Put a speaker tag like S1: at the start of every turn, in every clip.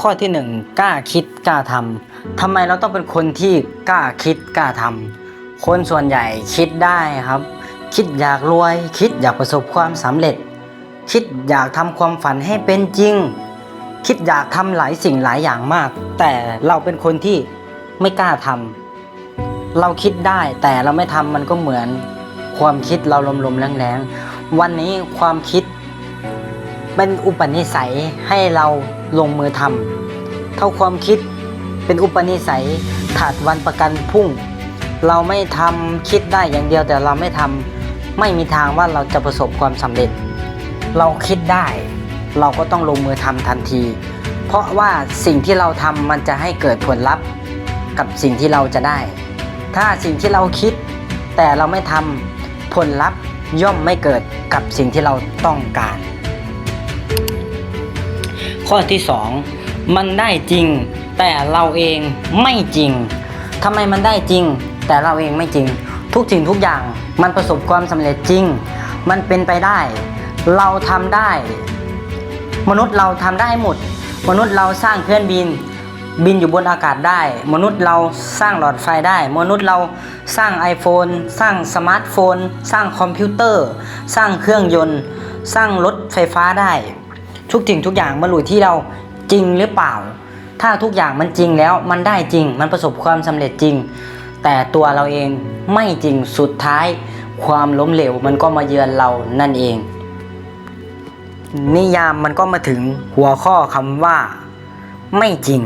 S1: ข้อที่หนึ่งกล้าคิดกล้าทำทำไมเราต้องเป็นคนที่กล้าคิดกล้าทำคนส่วนใหญ่คิดได้ครับ คิดอยากรวย คิดอยากประสบความสำเร็จ คิดอยากทำความฝันให้เป็นจริง คิดอยากทำหลายสิ่งหลายอย่างมาก แต่เราเป็นคนที่ไม่กล้าทำเราคิดได้แต่เราไม่ทำมันก็เหมือน ความคิดเราลมๆแรงๆวันนี้ความคิด เป็นอุปนิสัยให้เราลงมือทำเท่าความคิดเป็นอุปนิสัยถาดวันประกันพุ่ง เราไม่ทำคิดได้อย่างเดียวแต่เราไม่ทำไม่มีทางว่าเราจะประสบความสำเร็จ เราคิดได้ เราก็ต้องลงมือทำทันที เพราะว่าสิ่งที่เราทำมันจะให้เกิดผลลัพธ์กับสิ่งที่เราจะได้ ถ้าสิ่งที่เราคิด แต่เราไม่ทำผลลัพธ์ย่อมไม่เกิดกับสิ่งที่เราต้องการ ข้อที่ 2 มันได้จริง แต่เราเองไม่จริงทำไมมันได้จริง แต่เราเองไม่จริง ทุกสิ่งทุกอย่างมันประสบความสำเร็จจริง มันเป็นไปได้ เราทำได้ มนุษย์เราทำได้หมด มนุษย์เราสร้างเครื่องบินบินอยู่บนอากาศได้ มนุษย์เราสร้างหลอดไฟได้ มนุษย์เราสร้าง iPhone สร้างสมาร์ทโฟน สร้างคอมพิวเตอร์ สร้างเครื่องยนต์ สร้างรถไฟฟ้าได้ ทุกสิ่งทุกอย่างมันอยู่ที่เราจริงหรือเปล่า ถ้าทุกอย่างมันจริงแล้วมันได้จริง มันประสบความสำเร็จจริง แต่ตัวเราเองไม่จริงสุดท้าย ความล้มเหลวมันก็มาเยือนเรานั่นเอง นิยามมันก็มาถึงหัวข้อคำว่า ไม่จริง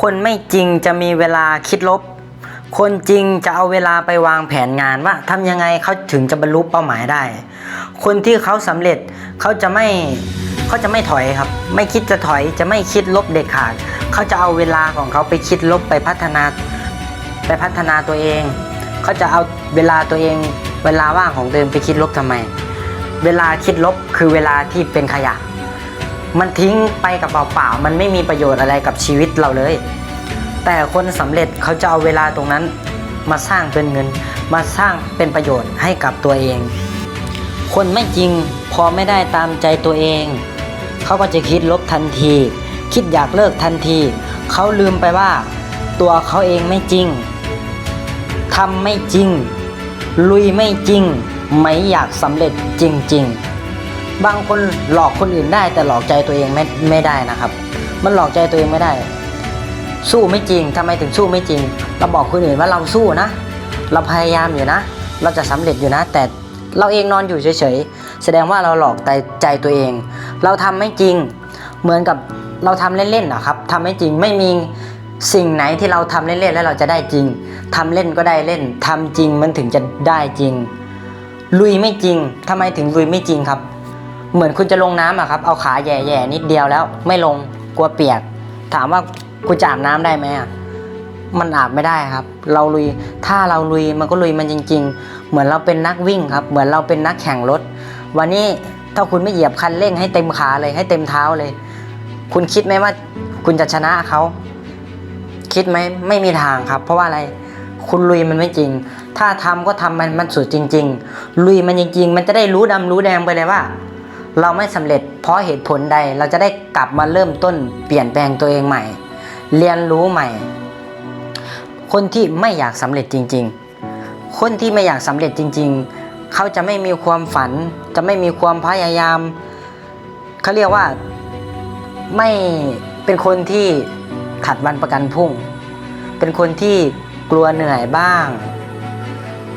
S1: คนไม่จริงจะมีเวลาคิดลบคนจริงจะเอาเวลาไปวางแผนงานว่าทำยังไงเขาถึงจะบรรลุเป้าหมายได้ คนที่เขาสำเร็จเขาจะไม่ เขาจะไม่ถอยครับ ไม่คิดจะถอยจะไม่คิดลบเด็ดขาดเขาจะเอาเวลาของเขาไปคิดลบไปพัฒนา ไปพัฒนาตัวเองเขาจะเอาเวลาตัวเอง เวลาว่างของตัวเองไปคิดลบทำไม เวลาคิดลบคือเวลาที่เป็นขยะ มันทิ้งไปกับเปล่าๆมันไม่มีประโยชน์อะไรกับชีวิตเราเลย แต่คนสำเร็จเขาจะเอาเวลาตรงนั้นมาสร้างเป็นเงิน มาสร้างเป็นประโยชน์ให้กับตัวเอง คนไม่จริงพอไม่ได้ตามใจตัวเอง เขาก็จะคิดลบทันที คิดอยากเลิกทันที เขาลืมไปว่า ตัวเขาเองไม่จริงทำไม่จริง ลุยไม่จริง ไม่อยากสำเร็จจริง ๆ บางคนหลอกคนอื่นได้ แต่หลอกใจตัวเองไม่ไม่ได้นะครับ มันหลอกใจตัวเองไม่ได้ สู้ไม่จริงทำไมถึงสู้ไม่จริง เราบอกคนอื่นว่าเราสู้นะ เราพยายามอยู่นะ เราจะสำเร็จอยู่นะ แต่เราเองนอนอยู่เฉยๆ แสดงว่าเราหลอกใจใจตัวเอง เราทำไม่จริง เหมือนกับเราทำเล่นๆนะครับทำไม่จริงไม่มีสิ่งไหนที่เราทำเล่นๆแล้วเราจะได้จริงทำเล่นก็ได้เล่นทำจริงมันถึงจะได้จริง ลุยไม่จริงทำไมถึงลุยไม่จริงครับ เหมือนคุณจะลงน้ำอะครับ เอาขาแย่ๆนิดเดียวแล้ว ไม่ลงกลัวเปียก ถามว่าคุณจะอาบน้ำได้ไหมอะมันอาบไม่ได้ครับ เราลุย ถ้าเราลุยมันก็ลุยมันจริง ๆ เหมือนเราเป็นนักวิ่งครับ เหมือนเราเป็นนักแข่งรถ วันนี้ ถ้าคุณไม่เหยียบคันเร่งให้เต็มขาเลยให้เต็มเท้าเลย คุณคิดไหมว่าคุณจะชนะเขา คิดไหมไม่มีทางครับ เพราะว่าอะไร คุณลุยมันไม่จริง ถ้าทำก็ทำมันมันสุดจริง ๆ ลุยมันจริง ๆ มันจะได้รู้ดำรู้แดงไปเลยว่า เราไม่สำเร็จ เพราะเหตุผลใดเราจะได้กลับมาเริ่มต้น เปลี่ยนแปลงตัวเองใหม่ เรียนรู้ใหม่ คนที่ไม่อยากสำเร็จจริง ๆ คนที่ไม่อยากสำเร็จจริง ๆ เขาจะไม่มีความฝัน จะไม่มีความพยายามเขาเรียกว่าไม่เป็นคนที่ขัดวันประกันพุ่ง เป็นคนที่กลัวเหนื่อยบ้าง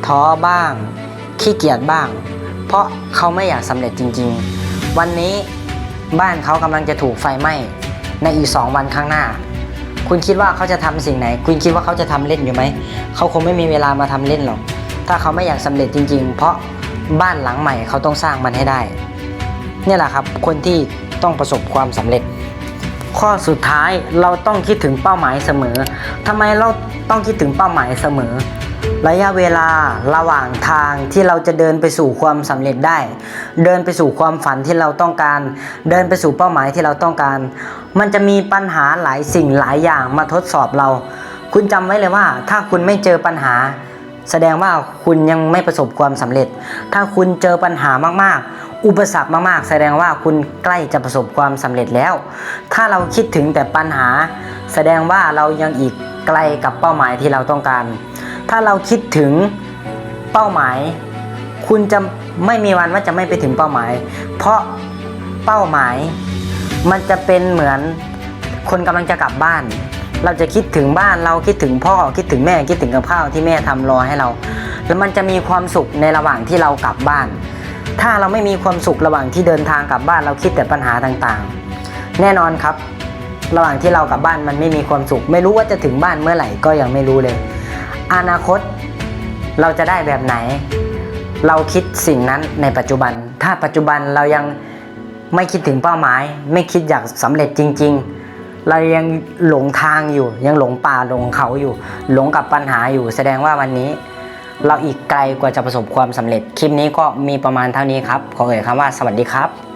S1: ท้อบ้าง ขี้เกียจบ้าง เพราะเขาไม่อยากสำเร็จจริง ๆ วันนี้บ้านเขากำลังจะถูกไฟไหม้ในอีกสองวันข้างหน้า คุณคิดว่าเขาจะทำสิ่งไหน คุณคิดว่าเขาจะทำเล่นอยู่ไหม เขาคงไม่มีเวลามาทำเล่นหรอก ถ้าเขาไม่อยากสำเร็จจริง ๆ เพราะบ้านหลังใหม่เขาต้องสร้างมันให้ได้ เนี่ยแหละครับ คนที่ต้องประสบความสำเร็จ ข้อสุดท้ายเราต้องคิดถึงเป้าหมายเสมอทำไมเราต้องคิดถึงเป้าหมายเสมอ ระยะเวลาระหว่างทางที่เราจะเดินไปสู่ความสำเร็จได้ เดินไปสู่ความฝันที่เราต้องการ เดินไปสู่เป้าหมายที่เราต้องการ มันจะมีปัญหาหลายสิ่งหลายอย่างมาทดสอบเรา คุณจำไว้เลยว่า ถ้าคุณไม่เจอปัญหา แสดงว่าคุณยังไม่ประสบความสำเร็จ ถ้าคุณเจอปัญหามากๆ อุปสรรคมากๆ แสดงว่าคุณใกล้จะประสบความสำเร็จแล้ว ถ้าเราคิดถึงแต่ปัญหา แสดงว่าเรายังอีกไกลกับเป้าหมายที่เราต้องการ ถ้าเราคิดถึงเป้าหมาย คุณจะไม่มีวันว่าจะไม่ไปถึงเป้าหมาย เพราะเป้าหมาย มันจะเป็นเหมือนคนกำลังจะกลับบ้าน เราจะคิดถึงบ้านเราคิดถึงพ่อคิดถึงแม่คิดถึงกับข้าวที่แม่ทำรอให้เรา แล้วมันจะมีความสุขในระหว่างที่เรากลับบ้าน ถ้าเราไม่มีความสุขระหว่างที่เดินทางกลับบ้านเราคิดแต่ปัญหาต่างๆ แน่นอนครับ ระหว่างที่เรากลับบ้านมันไม่มีความสุข ไม่รู้ว่าจะถึงบ้านเมื่อไหร่ก็ยังไม่รู้เลย อนาคตเราจะได้แบบไหน เราคิดสิ่งนั้นในปัจจุบัน ถ้าปัจจุบันเรายังไม่คิดถึงเป้าหมาย ไม่คิดอยากสำเร็จจริง ๆ เรายังหลงทางอยู่ ยังหลงป่าหลงเขาอยู่ หลงกับปัญหาอยู่ แสดงว่าวันนี้ เราอีกไกลกว่าจะประสบความสำเร็จ คลิปนี้ก็มีประมาณเท่านี้ครับ ขอเอ่ยคำว่าสวัสดีครับ